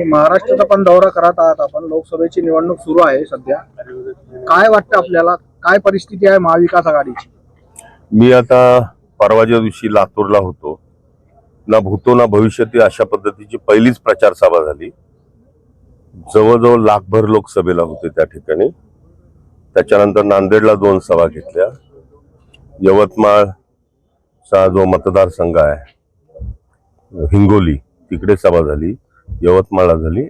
आणि महाराष्ट्राचा पण दौरा करत आहात आपण. लोकसभेची निवडणूक सुरू आहे सध्या. काय वाटतं आपल्याला? काय परिस्थिती आहे महाविकास आघाडीची? मी आता परवाच्या दिवशी लातूरला होतो. ना भूतो ना भविष्यती अशा पद्धतीची पहिलीच प्रचार सभा झाली. जवळजवळ लाखभर लोक सभेला होते त्या ठिकाणी. त्याच्यानंतर नांदेडला दोन सभा घेतल्या. यवतमाळचा जो मतदारसंघ आहे हिंगोली तिकडे सभा झाली. यवतमाळला झाली.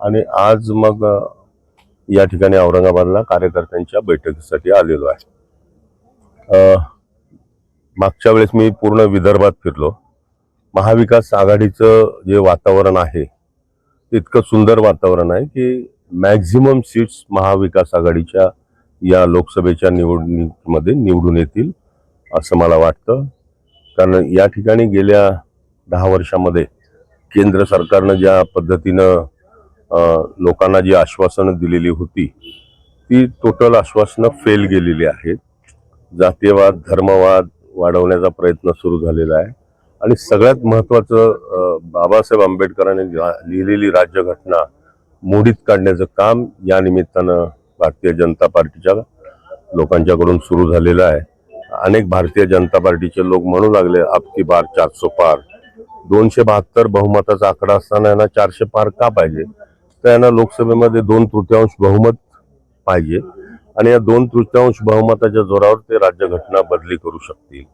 आणि आज मग या ठिकाणी औरंगाबादला कार्यकर्त्यांच्या बैठकीसाठी आलेलो आहे. मागच्या वेळेस मी पूर्ण विदर्भात फिरलो. महाविकास आघाडीचं जे वातावरण आहे इतकं सुंदर वातावरण आहे की मॅक्झिमम सीट्स महाविकास आघाडीच्या या लोकसभेच्या निवडणुकीमध्ये निवडून येतील असं मला वाटतं. कारण या ठिकाणी गेल्या दहा वर्षामध्ये केंद्र सरकारनं ज्या पद्धतीनं लोकांना जी आश्वासनं दिलेली होती ती टोटल आश्वासनं फेल गेलेली आहेत. जातीयवाद धर्मवाद वाढवण्याचा प्रयत्न सुरू झालेला आहे. आणि सगळ्यात महत्वाचं बाबासाहेब आंबेडकरांनी लिहिलेली राज्यघटना मोडीत काढण्याचं काम या निमित्तानं भारतीय जनता पार्टीच्या लोकांच्याकडून सुरू झालेलं आहे. अनेक भारतीय जनता पार्टीचे लोक म्हणू लागले आपकी बार चारसो पार. दोनशे बहात्तर बहुमताचा आकडा असताना यांना चारशे पार का पाहिजे? तर यांना लोकसभेमध्ये दोन तृतीयांश बहुमत पाहिजे आणि या दोन तृतीयांश बहुमताच्या जोरावर ते राज्यघटना बदली करू शकतील.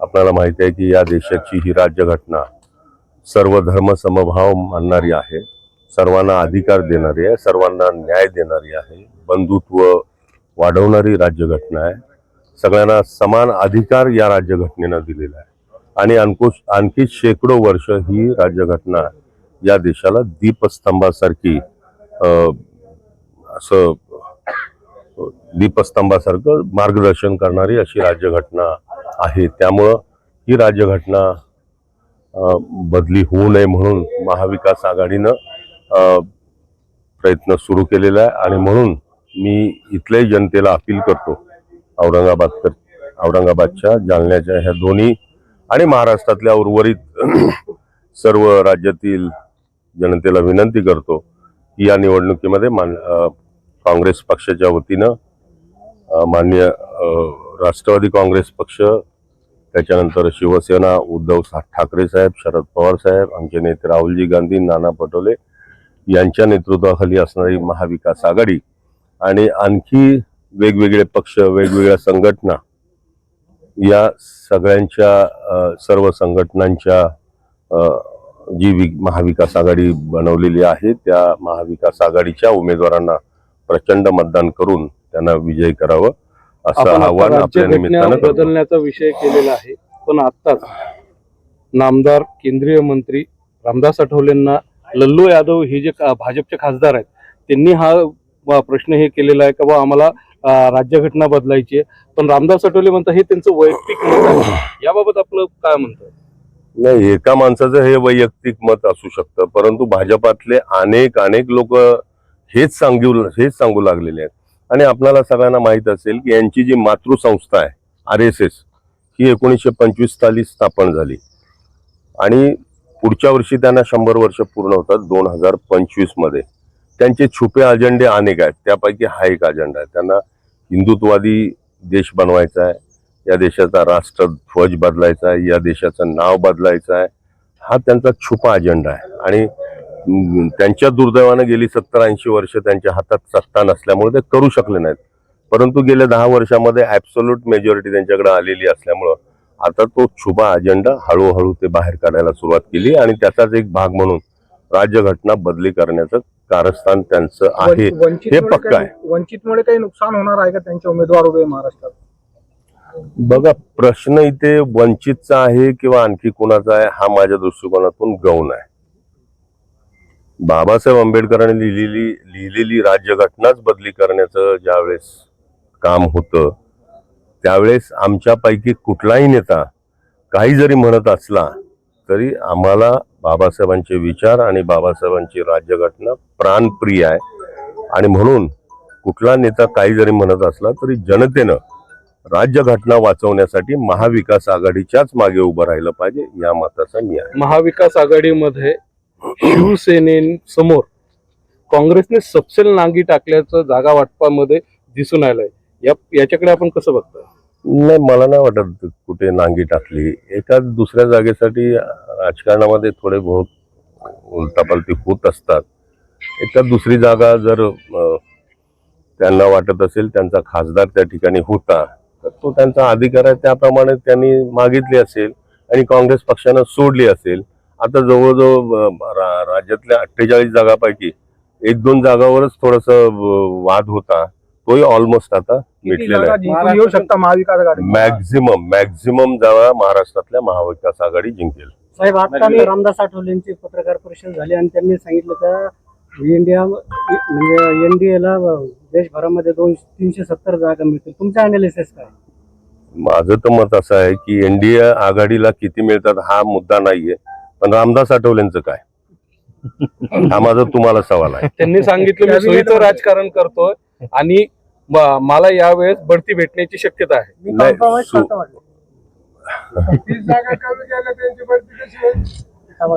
आपल्याला माहिती आहे की या देशाची ही राज्यघटना सर्व धर्म समभाव मानणारी आहे सर्वांना अधिकार देणारी आहे सर्वांना न्याय देणारी आहे बंधुत्व वाढवणारी राज्यघटना आहे. सगळ्यांना समान अधिकार या राज्यघटनेनं दिलेला आहे. आणि आणखी आणखी शेकडो वर्ष ही राज्यघटना या देशाला दीपस्तंभासारखी असं दीपस्तंभासारखं मार्गदर्शन करणारी अशी राज्यघटना आहे. त्यामुळं ही राज्यघटना बदली होऊ नये म्हणून महाविकास आघाडीनं प्रयत्न सुरू केलेला आहे. आणि म्हणून मी इथल्याही जनतेला अपील करतो औरंगाबाद औरंगाबादच्या जालन्याच्या ह्या दोन्ही आणि महाराष्ट्रातल्या उर्वरित सर्व राज्यातील जनतेला विनंती करतो की या निवडणुकीमध्ये मान काँग्रेस पक्षाच्या वतीनं मान्य राष्ट्रवादी काँग्रेस पक्ष त्याच्यानंतर शिवसेना उद्धव ठाकरे साहेब शरद पवार साहेब आमचे नेते राहुलजी गांधी नाना पटोले यांच्या नेतृत्वाखाली असणारी महाविकास आघाडी आणि आणखी वेगवेगळे पक्ष वेगवेगळ्या संघटना या सगळ्यांच्या सर्व संघटनांच्या जी वि महाविकास आघाडी बनवलेली आहे त्या महाविकास आघाडीच्या उमेदवारांना प्रचंड मतदान करून त्यांना विजयी करावं असं आव्हान आपल्या निमित्तानं. बदलण्याचा विषय केलेला आहे पण आताच नामदार केंद्रीय मंत्री रामदास आठवलेंना लल्लू यादव हे जे भाजपचे खासदार आहेत त्यांनी हा प्रश्न हे केलेला आहे का बा आम्हाला राज्यघटना बदलायची आहे. पण रामदास आठवले म्हणतात हे त्यांचं वैयक्तिक मत आहे. याबाबत आपलं काय म्हणतं? नाही एका माणसाचं हे वैयक्तिक मत असू शकतं परंतु भाजपातले अनेक अनेक लोक हेच सांगू हेच सांगू लागलेले आहेत. आणि आपल्याला सगळ्यांना माहीत असेल की यांची जी मातृसंस्था आहे आर एस एस ही एकोणीसशे पंचवीस साली स्थापन झाली. आणि पुढच्या वर्षी त्यांना शंभर वर्ष पूर्ण होतात दोन हजार पंचवीसमध्ये त्यांचे छुपे अजेंडे अनेक आहेत त्यापैकी हा एक अजेंडा आहे. त्यांना हिंदुत्वादी देश बनवायचा आहे. या देशाचा राष्ट्रध्वज बदलायचा आहे. या देशाचं नाव बदलायचं आहे. हा त्यांचा छुपा अजेंडा आहे. आणि त्यांच्या दुर्दैवानं गेली सत्तर ऐंशी वर्ष त्यांच्या हातात सत्ता नसल्यामुळे ते करू शकले नाहीत. परंतु गेल्या दहा वर्षामध्ये ॲब्सोल्यूट मेजॉरिटी त्यांच्याकडे आलेली असल्यामुळं आता तो छुपा अजेंडा हळूहळू ते बाहेर काढायला सुरुवात केली आणि त्याचाच एक भाग म्हणून राज्यघटना बदली करण्याचं कारस्थान त्यांचं आहे. हे पक्क आहे. वंचितमुळे काही नुकसान होणार आहे का त्यांचे उमेदवार उभे महाराष्ट्रात? बघा प्रश्न इथे वंचितचा आहे किंवा आणखी कोणाचा आहे हा माझ्या दृष्टिकोनातून गौण आहे. बाबासाहेब आंबेडकरांनी लिहिलेली लिहिलेली राज्यघटनाच बदली करण्याचं ज्यावेळेस काम होतं त्यावेळेस आमच्यापैकी कुठलाही नेता काही जरी म्हणत असला तरी आम्हाला बाबासाहेबांचे विचार आणि बाबासाहेबांची राज्यघटना प्राणप्रिय आहे. आणि म्हणून कुठला नेता काही जरी म्हणत असला तरी जनतेनं राज्यघटना वाचवण्यासाठी महाविकास आघाडीच्याच मागे उभं राहिलं पाहिजे या मताचा मी आहे. महाविकास आघाडीमध्ये शिवसेनेसमोर काँग्रेसने सपसेल नांगी टाकल्याचं जागा वाटपामध्ये दिसून आलंय. या याच्याकडे आपण कसं बघतोय? नाही मला नाही वाटत कुठे नांगी टाकली. एका दुसऱ्या जागेसाठी राजकारणामध्ये थोडे बहुत उलटापालटी होत असतात. एका दुसरी जागा जर अं, त्यांना वाटत असेल त्यांचा खासदार त्या ठिकाणी होता तर तो त्यांचा अधिकार आहे त्याप्रमाणे त्यांनी मागितली असेल आणि काँग्रेस पक्षानं सोडली असेल. आता जवळजवळ अं, रा- राज्यातल्या अठ्ठेचाळीस जागापैकी एक दोन जागावरच थोडस वाद होता. तोही ऑलमोस्ट आता जागा आहे. येऊ शकता महाविकास आघाडी. मॅक्झिमम मॅक्झिमम जागा महाराष्ट्रातल्या महाविकास आघाडी जिंकेल. साहेब आता मी रामदास आठवलेंची पत्रकार परिषद झाली आणि त्यांनी सांगितलं का इंडिया म्हणजे एनडीएला देशभरामध्ये दोन तीनशे सत्तर जागा मिळतील. तुमचं अनालिसिस काय? माझं तर मत असं आहे की एनडीए आघाडीला किती मिळतात हा मुद्दा नाहीये. पण रामदास आठवलेंचं काय? हा माझा तुम्हाला सवाल आहे. त्यांनी सांगितलं मी सोयीचं राजकारण करतोय आणि मला यावेळेस बढती भेटण्याची शक्यता आहे.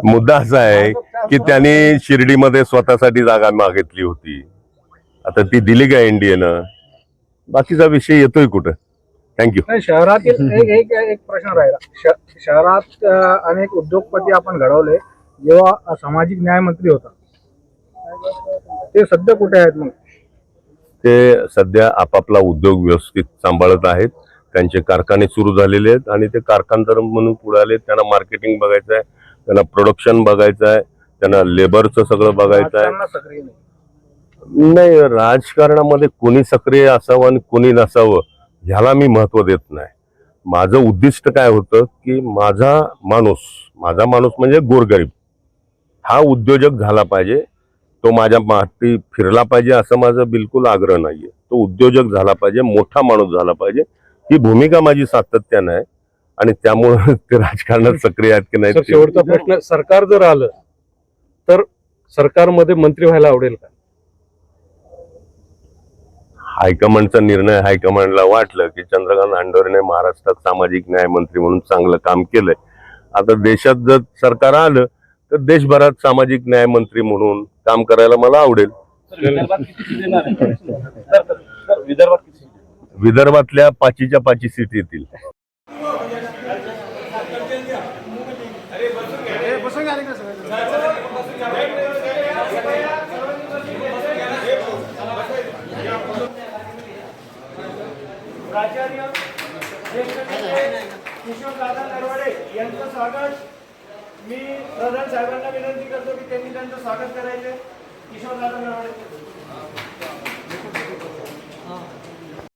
मुद्दा असा आहे की त्यांनी शिर्डीमध्ये स्वतःसाठी जागा मागितली होती. आता ती दिली का एनडीएनं बाकीचा विषय येतोय कुठं? थँक्यू शहरातील एक एक एक प्रश्न राहिला. श- शहरात अनेक उद्योगपती आपण घडवले जेव्हा सामाजिक न्याय मंत्री होता. ते सध्या कुठे आहेत मग? ते सध्या आपापला उद्योग व्यवस्थित सांभाळत आहेत. त्यांचे कारखाने सुरू झालेले आहेत आणि ते कारखानदार म्हणून पुढे आले त्यांना मार्केटिंग बघायचं आहे त्यांना प्रोडक्शन बघायचं आहे त्यांना लेबरचं सगळं बघायचं आहे. नाही. नाही राजकारणामध्ये कोणी सक्रिय असावं आणि कोणी नसावं ह्याला मी महत्त्व देत नाही. माझं उद्दिष्ट काय होतं की माझा माणूस माझा माणूस म्हणजे गोरगरीब. हा उद्योजक झाला पाहिजे. तो माझ्या माती फिरला पाहिजे असं माझं बिलकुल आग्रह नाहीये. तो उद्योजक झाला पाहिजे मोठा माणूस झाला पाहिजे. ही भूमिका माझी सातत्यानं आहे आणि त्यामुळे ते राजकारणात सक्रिय आहेत की नाही शेवटचा प्रश्न सरकार जर आलं तर सरकारमध्ये मंत्री व्हायला आवडेल का? हायकमांडचा निर्णय हायकमांडला वाटलं की चंद्रकांत हंडोरेने महाराष्ट्रात सामाजिक न्याय मंत्री म्हणून चांगलं काम केलंय. आता देशात जर सरकार आलं तर देशभरात सामाजिक न्याय मंत्री म्हणून काम करायला मला आवडेल. विदर्भातल्या पाचीच्या पाची सीट येतील. प्राचार्य ज्येष्ठ नेते किशोरदादा नरवडे यांचं स्वागत. मी प्रधान साहेबांना विनंती करतो की त्यांनी त्यांचं स्वागत करायचे. किशोरदादा नरवडे